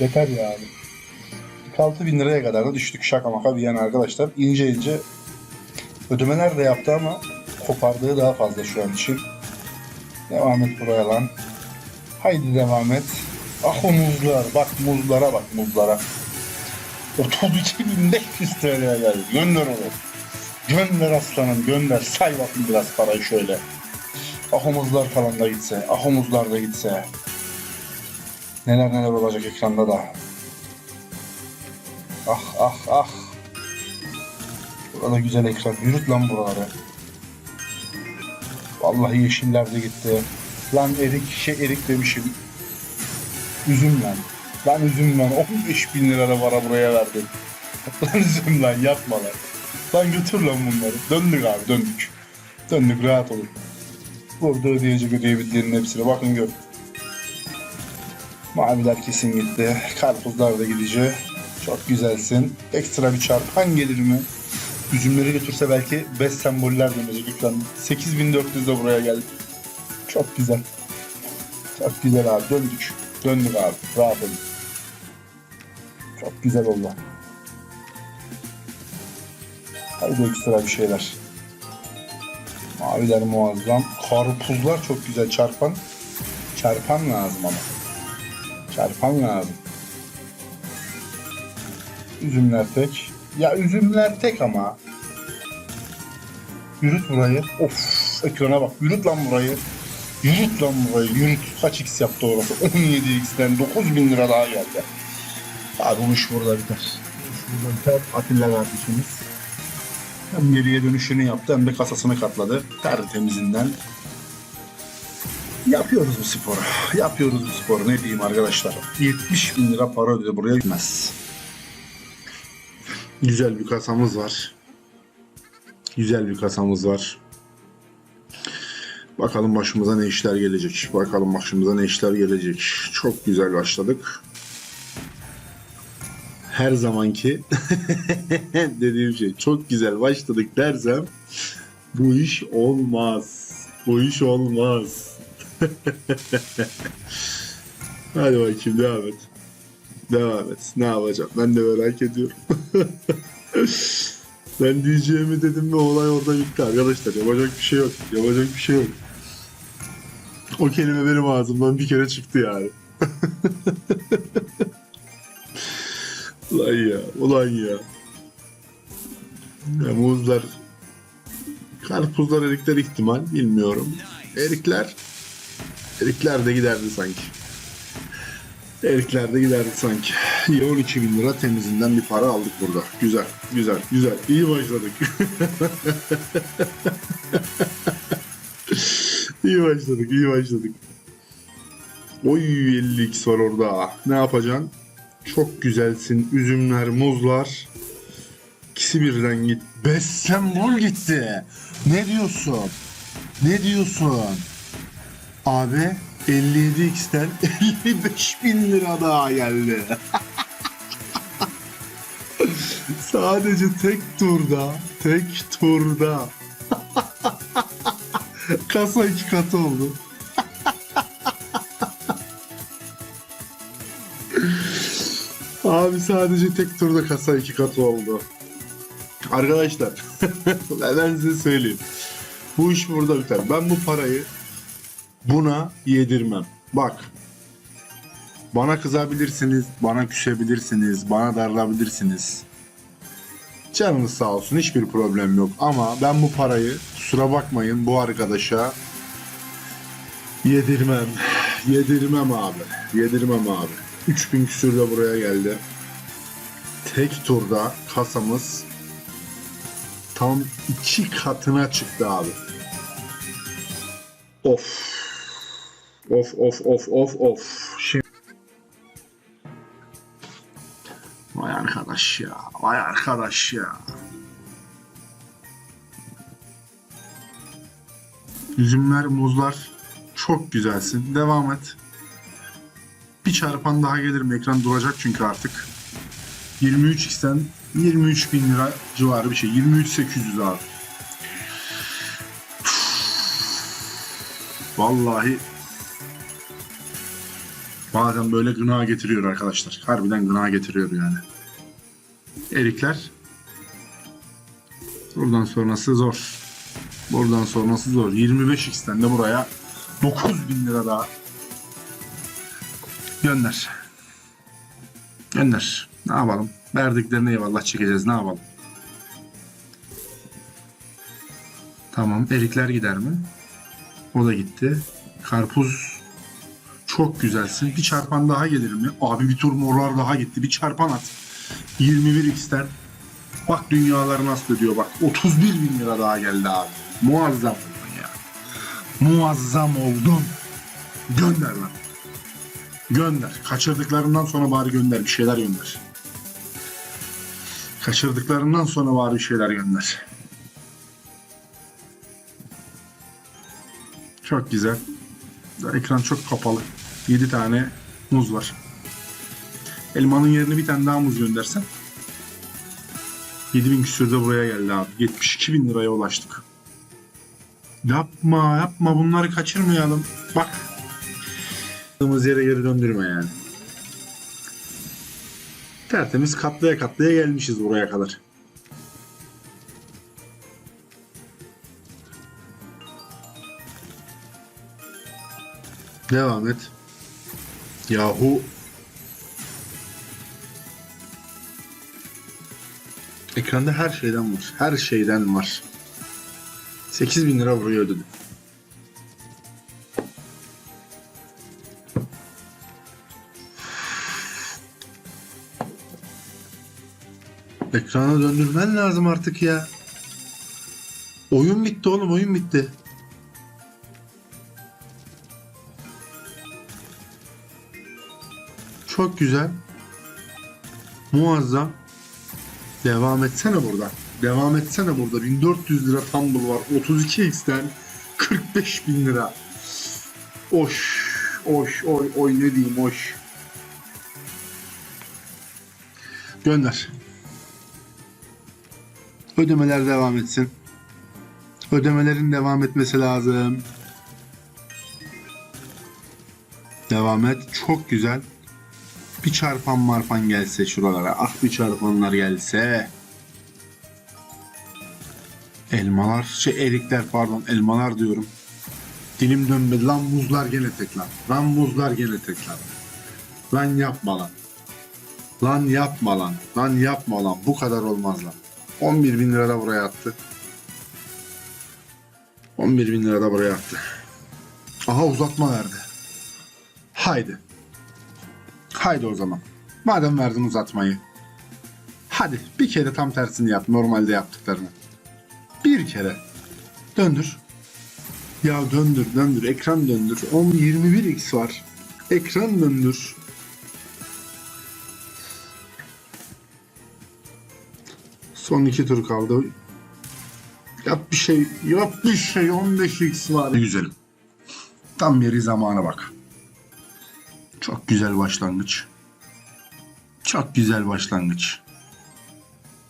Yeter yani. 46 bin liraya kadar da düştük şaka maka bir yana arkadaşlar. İnce ince ödemeler de yaptı ama kopardığı daha fazla şu an için. Devam et buraya lan. Haydi devam et. Ah o muzlar. Bak muzlara bak muzlara. 32.500 TL'ye geldi. Gönder onu. Gönder aslanım gönder. Say bakayım biraz parayı şöyle. Ah o muzlar falan da gitse. Ah o muzlar da gitse. Neler neler olacak ekranda da. Ah ah ah. Burada güzel ekran. Yürüt lan buraları. Vallahi yeşiller de gitti. Lan erik, şey erik demişim. Üzüm lan. Lan üzüm lan. 15 bin lira para buraya verdim. lan üzüm lan yapma lan. Lan götür lan bunları. Döndük abi döndük. Döndük rahat olun. Burada ödeyecek ödeyebildiğinin hepsine bakın gör. Maviler kesin gitti. Karpuzlar da gidecek. Çok güzelsin. Ekstra bir çarpan gelir mi? Üzümleri götürse belki 5 semboller dönecek ekran. 8400 de buraya geldi. Çok güzel. Çok güzel abi. Döndük. Döndük abi. Rahat olun. Çok güzel oldu. Haydi ekstra bir şeyler. Maviler muazzam. Karpuzlar çok güzel çarpan. Çarpan lazım ama. Çarpan lazım. Üzümler tek. Ya üzümler tek ama. Yürüt burayı. Of ekrana bak. Yürüt lan burayı. Yürüt lan burayı. Yürüt. Kaç x yaptı orası? 17x'ten 9000 lira daha geldi. Abi bu iş burada biter. Burada biter. Atilla kardeşimiz. Hem geriye dönüşünü yaptı hem de kasasını katladı. Tertemizinden. Yapıyoruz bu sporu. Yapıyoruz bu sporu. Ne diyeyim arkadaşlar. 70 bin lira para ödedi buraya gitmez. Güzel bir kasamız var. Güzel bir kasamız var. Bakalım başımıza ne işler gelecek. Bakalım başımıza ne işler gelecek. Çok güzel başladık. Her zamanki dediğim şey çok güzel başladık dersem bu iş olmaz. Bu iş olmaz. Hadi bakayım devam et. Devam et. Ne yapacağım? Ben de merak ediyorum. ben diyeceğimi dedim ve olay orada bitti arkadaşlar. Yapacak bir şey yok. Yapacak bir şey yok. O kelime benim ağzımdan bir kere çıktı yani. ulan ya, ulan ya. ya muzlar, karpuzlar, erikler ihtimal bilmiyorum. Erikler, erikler de giderdi sanki. Erikler de giderdi sanki. İyi 12 bin lira temizinden bir para aldık burada. Güzel, güzel, güzel. İyi başladık. iyi başladık, iyi başladık. Oy 50x var orada. Ne yapacaksın? Çok güzelsin. Üzümler, muzlar. İkisi birden git. Beslenbol gitti. Ne diyorsun? Ne diyorsun? Abi 57x'ten 55 bin lira daha geldi. Sadece tek turda, tek turda. Kasa iki katı oldu. Abi sadece tek turda kasa iki katı oldu. Arkadaşlar ben size söyleyeyim. Bu iş burada biter. Ben bu parayı buna yedirmem. Bak. Bana kızabilirsiniz, bana küsebilirsiniz, bana darılabilirsiniz. Canınız sağ olsun hiçbir problem yok. Ama ben bu parayı kusura bakmayın bu arkadaşa yedirmem. Yedirmem abi. Yedirmem abi. 3000 küsür buraya geldi. Tek turda kasamız tam iki katına çıktı abi. Of. Of of of of of. Şimdi... Vay arkadaş ya. Vay arkadaş ya. Üzümler, muzlar çok güzelsin. Devam et. Bir çarpan daha gelir mi? Ekran duracak çünkü artık. 23x'ten 23 bin lira civarı bir şey. 23.800 abi. Vallahi Bazen böyle gına getiriyor arkadaşlar. Harbiden gına getiriyor yani. Erikler. Buradan sonrası zor. Buradan sonrası zor. 25x'ten de buraya 9000 lira daha. Gönder. Gönder. Ne yapalım? Verdiklerine eyvallah çekeceğiz. Ne yapalım? Tamam. Erikler gider mi? O da gitti. Karpuz çok güzelsin. Bir çarpan daha gelir mi? Abi bir tur morlar daha gitti. Bir çarpan at. 21x'ten. Bak dünyaları nasıl ödüyor bak. 31 bin lira daha geldi abi. Muazzam oldun ya. Muazzam oldun. Gönder lan. Gönder. Kaçırdıklarından sonra bari gönder. Bir şeyler gönder. Kaçırdıklarından sonra bari bir şeyler gönder. Çok güzel. Ekran çok kapalı. 7 tane muz var. Elmanın yerine bir tane daha muz göndersen. 7000 küsür de buraya geldi abi. 72 bin liraya ulaştık. Yapma yapma bunları kaçırmayalım. Bak. Yere geri döndürme yani. Tertemiz katlaya katlaya gelmişiz buraya kadar. Devam et. Yahu. Ekranda her şeyden var. Her şeyden var. 8000 bin lira buraya ödedim. Ekrana döndürmen lazım artık ya. Oyun bitti oğlum oyun bitti. Çok güzel. Muazzam. Devam etsene burada. Devam etsene burada. 1400 lira tumble var. 32x'ten 45 bin lira. Oş. Oş. Oy. Oy ne diyeyim oş. Gönder. Ödemeler devam etsin. Ödemelerin devam etmesi lazım. Devam et. Çok güzel. Bir çarpan marpan gelse şuralara. Ah bir çarpanlar gelse. Elmalar, şey erikler pardon elmalar diyorum. Dilim dönmedi lan muzlar gene tek lan. Muzlar gene tek lan. Lan yapma lan. Lan yapma lan. Lan yapma lan. Bu kadar olmaz lan. 11 bin lira da buraya attı. 11 bin lira da buraya attı. Aha uzatma verdi. Haydi. Haydi o zaman. Madem verdin uzatmayı. Hadi bir kere tam tersini yap normalde yaptıklarını. Bir kere. Döndür. Ya döndür döndür ekran döndür. 10 21x var. Ekran döndür. Son iki tur kaldı. Yap bir şey, yap bir şey 15x var. Güzelim. Tam yeri zamana bak. Çok güzel başlangıç. Çok güzel başlangıç.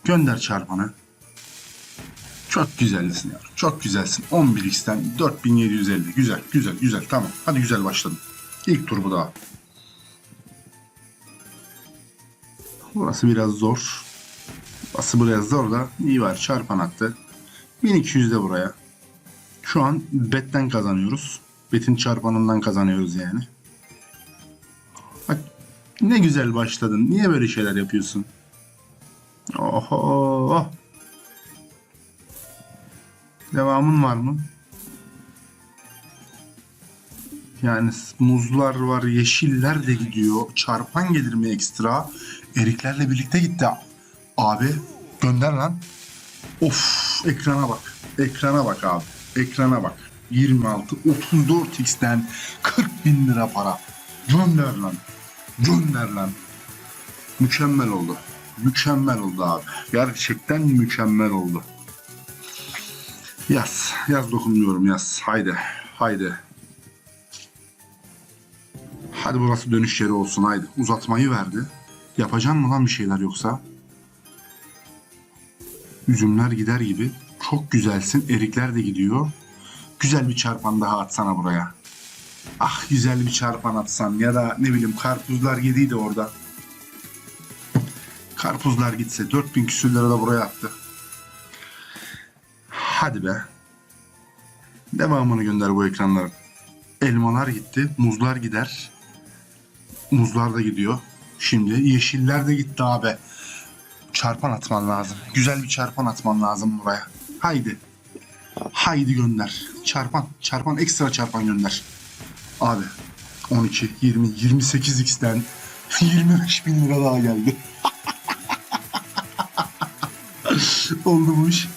Gönder çarpanı. Çok güzelsin ya. Çok güzelsin. 11x'ten 4750. Güzel, güzel, güzel. Tamam. Hadi güzel başladın. İlk tur bu daha. Burası biraz zor. Burası biraz zor da iyi var. Çarpan attı. 1200 de buraya. Şu an betten kazanıyoruz. Betin çarpanından kazanıyoruz yani. Ne güzel başladın. Niye böyle şeyler yapıyorsun? Oho. Devamın var mı? Yani muzlar var, yeşiller de gidiyor. Çarpan gelir mi ekstra? Eriklerle birlikte gitti. Abi gönder lan. Of ekrana bak. Ekrana bak abi. Ekrana bak. 26, 34x'ten 40 bin lira para. Gönder lan. Gönder lan. Mükemmel oldu. Mükemmel oldu abi. Gerçekten mükemmel oldu. Yaz. Yaz dokunmuyorum yaz. Haydi. Haydi. Hadi burası dönüş yeri olsun haydi. Uzatmayı verdi. Yapacaksın mı lan bir şeyler yoksa? Üzümler gider gibi. Çok güzelsin. Erikler de gidiyor. Güzel bir çarpan daha atsana buraya. Ah güzel bir çarpan atsam ya da ne bileyim karpuzlar yediydi orada. Karpuzlar gitse 4000 küsür lira da buraya attı. Hadi be. Devamını gönder bu ekranların. Elmalar gitti, muzlar gider. Muzlar da gidiyor. Şimdi yeşiller de gitti abi. Çarpan atman lazım. Güzel bir çarpan atman lazım buraya. Haydi. Haydi gönder. Çarpan. Çarpan ekstra çarpan gönder. Abi 12, 20, 28x'ten 25 bin lira daha geldi. oldu bu iş.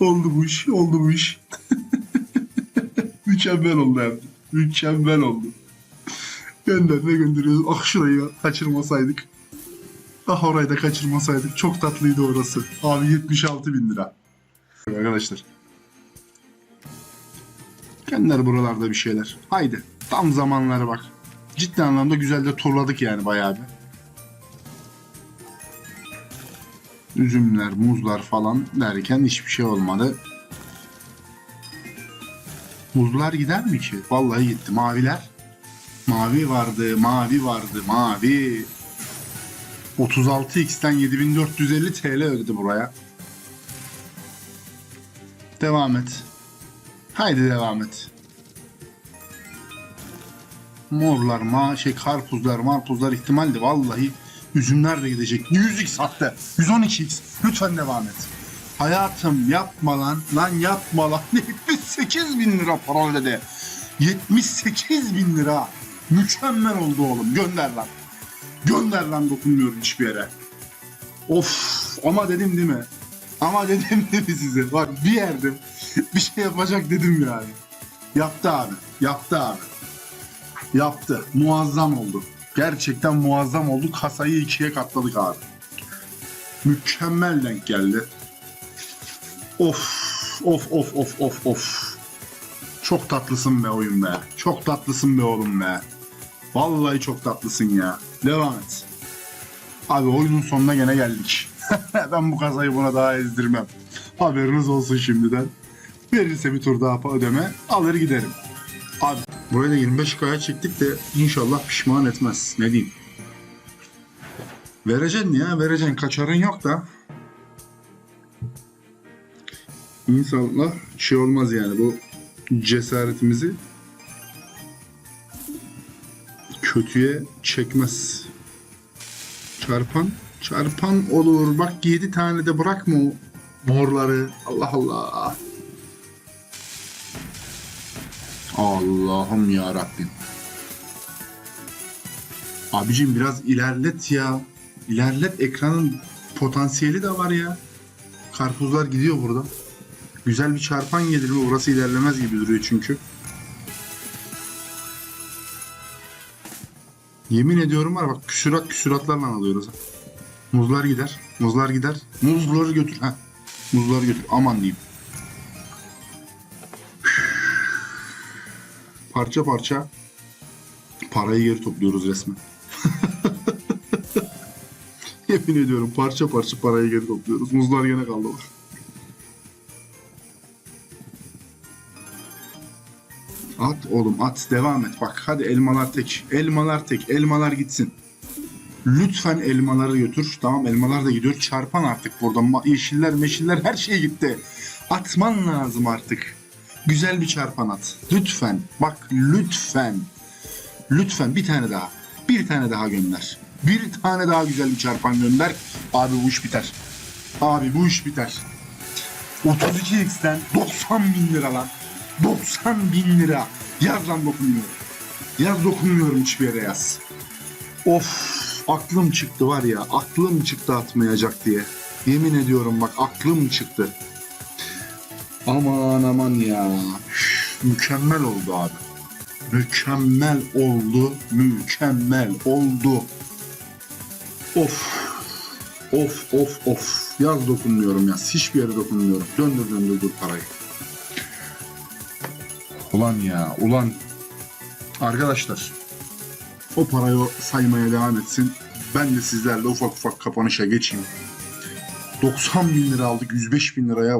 oldu bu iş. Oldu bu iş. Mükemmel oldu hem. Mükemmel oldu. Gönder ne gönderiyoruz? Ah şurayı kaçırmasaydık. Ah orayı da kaçırmasaydık. Çok tatlıydı orası. Abi 76 bin lira. Arkadaşlar. Gönder buralarda bir şeyler. Haydi. Tam zamanları bak. Ciddi anlamda güzel de turladık yani bayağı bir. Üzümler, muzlar falan derken hiçbir şey olmadı. Muzlar gider mi ki? Vallahi gitti. Maviler. Mavi vardı, mavi vardı, mavi. 36x'ten 7450 TL ödedi buraya. Devam et. Haydi devam et. Morlar, ma şey karpuzlar, marpuzlar ihtimaldi vallahi. Üzümler de gidecek. 100x hatta. 112x. Lütfen devam et. Hayatım yapma lan. Lan yapma lan. 78 bin lira para ödedi. 78 bin lira. Mükemmel oldu oğlum. Gönder lan. Gönder lan dokunmuyorum hiçbir yere. Of ama dedim değil mi? Ama dedim değil mi size? Bak bir yerde bir şey yapacak dedim yani. Yaptı abi. Yaptı abi. Yaptı. Muazzam oldu. Gerçekten muazzam oldu. Kasayı ikiye katladık abi. Mükemmel denk geldi. Of. Of of of of of. Çok tatlısın be oyun be. Çok tatlısın be oğlum be. Vallahi çok tatlısın ya. Devam et. Abi oyunun sonuna gene geldik. ben bu kazayı buna daha ezdirmem. Haberiniz olsun şimdiden. Verirse bir tur daha ödeme alır giderim. Abi burayı da 25 kaya çektik de inşallah pişman etmez. Ne diyeyim. Vereceksin ya vereceksin. Kaçarın yok da. İnşallah şey olmaz yani bu cesaretimizi kötüye çekmez. Çarpan, çarpan olur. Bak 7 tane de bırakma o morları. Allah Allah. Allah'ım ya Rabbim. Abicim biraz ilerlet ya. İlerlet ekranın potansiyeli de var ya. Karpuzlar gidiyor burada. Güzel bir çarpan gelir mi? Orası ilerlemez gibi duruyor çünkü. Yemin ediyorum var bak küsurat küsuratlarla alıyoruz. Muzlar gider. Muzlar gider. Muzları götür. Ha. Muzları götür. Aman diyeyim. Parça parça parayı geri topluyoruz resmen. Yemin ediyorum parça parça parayı geri topluyoruz. Muzlar gene kaldı bak. At oğlum at devam et bak hadi elmalar tek elmalar tek elmalar gitsin. Lütfen elmaları götür. Tamam elmalar da gidiyor. Çarpan artık burada. Ma- Yeşiller meşiller her şey gitti. Atman lazım artık. Güzel bir çarpan at. Lütfen. Bak lütfen. Lütfen bir tane daha. Bir tane daha gönder. Bir tane daha güzel bir çarpan gönder. Abi bu iş biter. Abi bu iş biter. 32x'ten 90 bin lira lan. 90 bin lira. Yaz lan dokunmuyorum. Yaz dokunmuyorum hiçbir yere yaz. Of aklım çıktı var ya aklım çıktı atmayacak diye. Yemin ediyorum bak aklım çıktı. Aman aman ya. Mükemmel oldu abi. Mükemmel oldu. Mükemmel oldu. Of. Of of of. Yaz dokunmuyorum yaz. Hiçbir yere dokunmuyorum. Döndür döndür dur parayı. Ulan ya ulan. Arkadaşlar o parayı saymaya devam etsin. Ben de sizlerle ufak ufak kapanışa geçeyim. 90 bin lira aldık 105 bin liraya